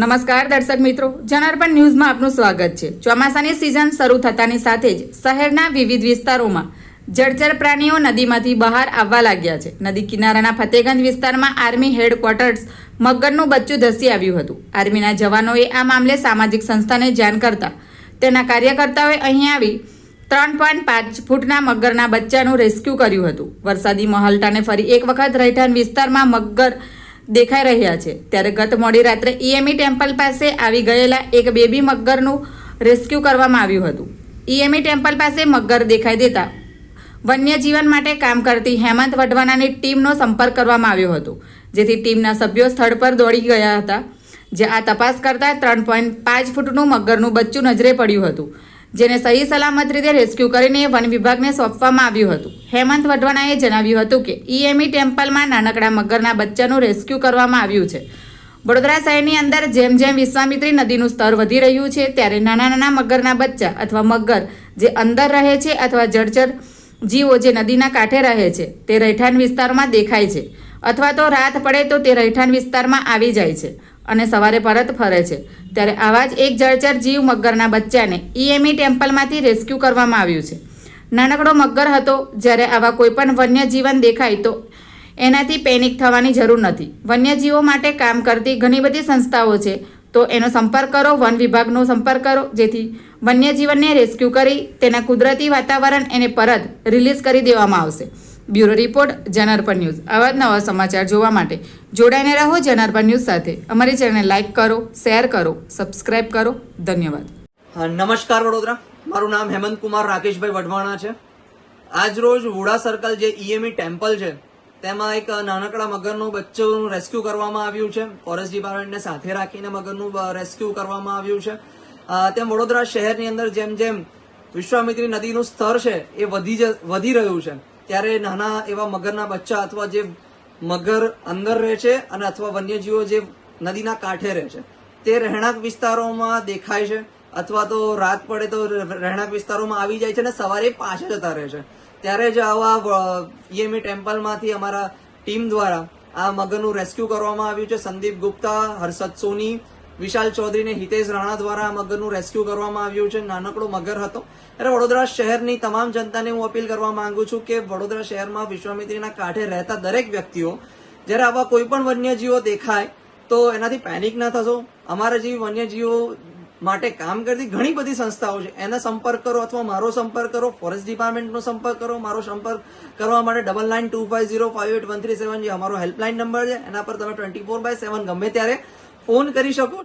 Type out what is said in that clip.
નમસ્કાર દર્શક મિત્રો, જનાર્પણ ન્યૂઝમાં આપનું સ્વાગત છે. ચોમાસાની સિઝન શરૂ થતાની સાથે જ શહેરના વિવિધ વિસ્તારોમાં જળચર પ્રાણીઓ નદીમાંથી બહાર આવવા લાગ્યા છે. નદી કિનારાના ફતેગંજ વિસ્તારમાં આર્મી હેડક્વાર્ટર્સ મગરનું બચ્ચું ધસી આવ્યું હતું. આર્મીના જવાનોએ આ મામલે સામાજિક સંસ્થાને જાણ કરતા તેના કાર્યકર્તાઓએ અહીં આવી ત્રણ પોઈન્ટ પાંચ ફૂટના મગરના બચ્ચાનું રેસ્ક્યુ કર્યું હતું. વરસાદી મહલટાને ફરી એક વખત રહેઠાણ વિસ્તારમાં મગર દેખાઈ રહ્યા છે. ત્યારે ગત મોડી રાત્રે ઈએમઈ ટેમ્પલ પાસે આવી ગયેલા એક બેબી મગરનું રેસ્ક્યુ કરવામાં આવ્યું હતું. ઈએમઈ ટેમ્પલ પાસે મગર દેખાઈ દેતા વન્યજીવન માટે કામ કરતી હેમંત વઢવાનાની ટીમનો સંપર્ક કરવામાં આવ્યો હતો. જેથી ટીમના સભ્યો સ્થળ પર દોડી ગયા હતા. જે આ તપાસ કરતા ત્રણ પોઈન્ટ પાંચ ફૂટનું મગરનું બચ્ચું નજરે પડ્યું હતું. જેને સહી સલામત રીતે રેસ્ક્યુ કરીને વન વિભાગને સોંપવામાં આવ્યું હતું. હેમંત વઢવાણાએ જણાવ્યું હતું કે ઈએમઈ ટેમ્પલમાં નાનકડા મગરના બચ્ચાનું રેસ્ક્યુ કરવામાં આવ્યું છે. વડોદરા શહેરની અંદર જેમ જેમ વિશ્વામિત્રી નદીનું સ્તર વધી રહ્યું છે, ત્યારે નાના નાના મગરના બચ્ચા અથવા મગર જે અંદર રહે છે અથવા જળચર જીવો જે નદીના કાંઠે રહે છે, તે રહેઠાણ વિસ્તારમાં દેખાય છે. અથવા તો રાત પડે તો તે રહેઠાણ વિસ્તારમાં આવી જાય છે. અને સવારે પરત ફરે છે. ત્યારે આવા જ એક જળચર જીવ મગરના બચ્ચાને ઈએમઈ ટેમ્પલમાંથી રેસ્ક્યુ કરવામાં આવ્યું છે. નાનકડો મગર હતો, જ્યારે આવા કોઈપણ વન્યજીવન દેખાય તો એનાથી પેનિક થવાની જરૂર નથી. વન્યજીવો માટે કામ કરતી ઘણી બધી સંસ્થાઓ છે, તો એનો સંપર્ક કરો, વન વિભાગનો સંપર્ક કરો, જેથી વન્યજીવનને રેસ્ક્યુ કરી તેના કુદરતી વાતાવરણ એને પરત રિલીઝ કરી દેવામાં આવશે. Bureau report, Janarpan news. આવા જ નવા સમાચાર જોવા માટે જોડાઈને રહો જનાર્પણ ન્યૂઝ સાથે. અમારી ચેનલને લાઇક કરો, શેર કરો, સબસ્ક્રાઇબ કરો. ધન્યવાદ. નમસ્કાર વડોદરા. મારું નામ હેમંત કુમાર રાકેશભાઈ વઢવાણા છે. આજ રોજ વુડા સર્કલ જે ઈએમઈ ટેમ્પલ છે, તેમાં એક નાનકડા મગરનું બચ્ચું રેસ્ક્યુ કરવામાં આવ્યું છે. ફોરેસ્ટ ડિપાર્ટમેન્ટને સાથે રાખીને મગરનું રેસ્ક્યુ કરવામાં આવ્યું છે. તેમ વડોદરા શહેરની અંદર જેમ જેમ વિશ્વામિત્રી નદીનું સ્તર છે, એ વધી વધી રહ્યું છે. ત્યારે નાના એવા મગરના બચ્ચા અથવા જે મગર અંદર રહે છે અને અથવા વન્યજીવો જે નદીના કાંઠે રહે છે, તે રહેણાંક વિસ્તારોમાં દેખાય છે અથવા તો રાત પડે તો રહેણાંક વિસ્તારોમાં આવી જાય છે અને સવારે પાછા જતા રહે છે. ત્યારે જ આવા ઈએમઈ ટેમ્પલમાંથી અમારા ટીમ દ્વારા આ મગરનું રેસ્ક્યુ કરવામાં આવ્યું છે. સંદીપ ગુપ્તા, હર્ષદ સોની વિશાલ ચૌધરીને હિતેશ રાણા દ્વારા આ મગરનું રેસ્ક્યુ કરવામાં આવ્યું છે. નાનકડો મગર હતો. એટલે વડોદરા શહેરની તમામ જનતાને હું અપીલ કરવા માંગુ છું કે વડોદરા શહેરમાં વિશ્વામિત્રીના કાંઠે રહેતા દરેક વ્યક્તિઓ, જ્યારે આવા કોઈ પણ વન્યજીવો દેખાય, તો એનાથી પેનિક ના થશો. અમારા જેવી વન્યજીવો માટે કામ કરતી ઘણી બધી સંસ્થાઓ છે. એનો સંપર્ક કરો અથવા મારો સંપર્ક કરો ફોરેસ્ટ ડિપાર્ટમેન્ટનો સંપર્ક કરો, મારો સંપર્ક કરવા માટે double nine two five zero five eight one three seven જે અમારો હેલ્પલાઇન નંબર છે, એના પર તમે ટ્વેન્ટી ફોર બાય સેવન ગમે ત્યારે ફોન કરી શકો.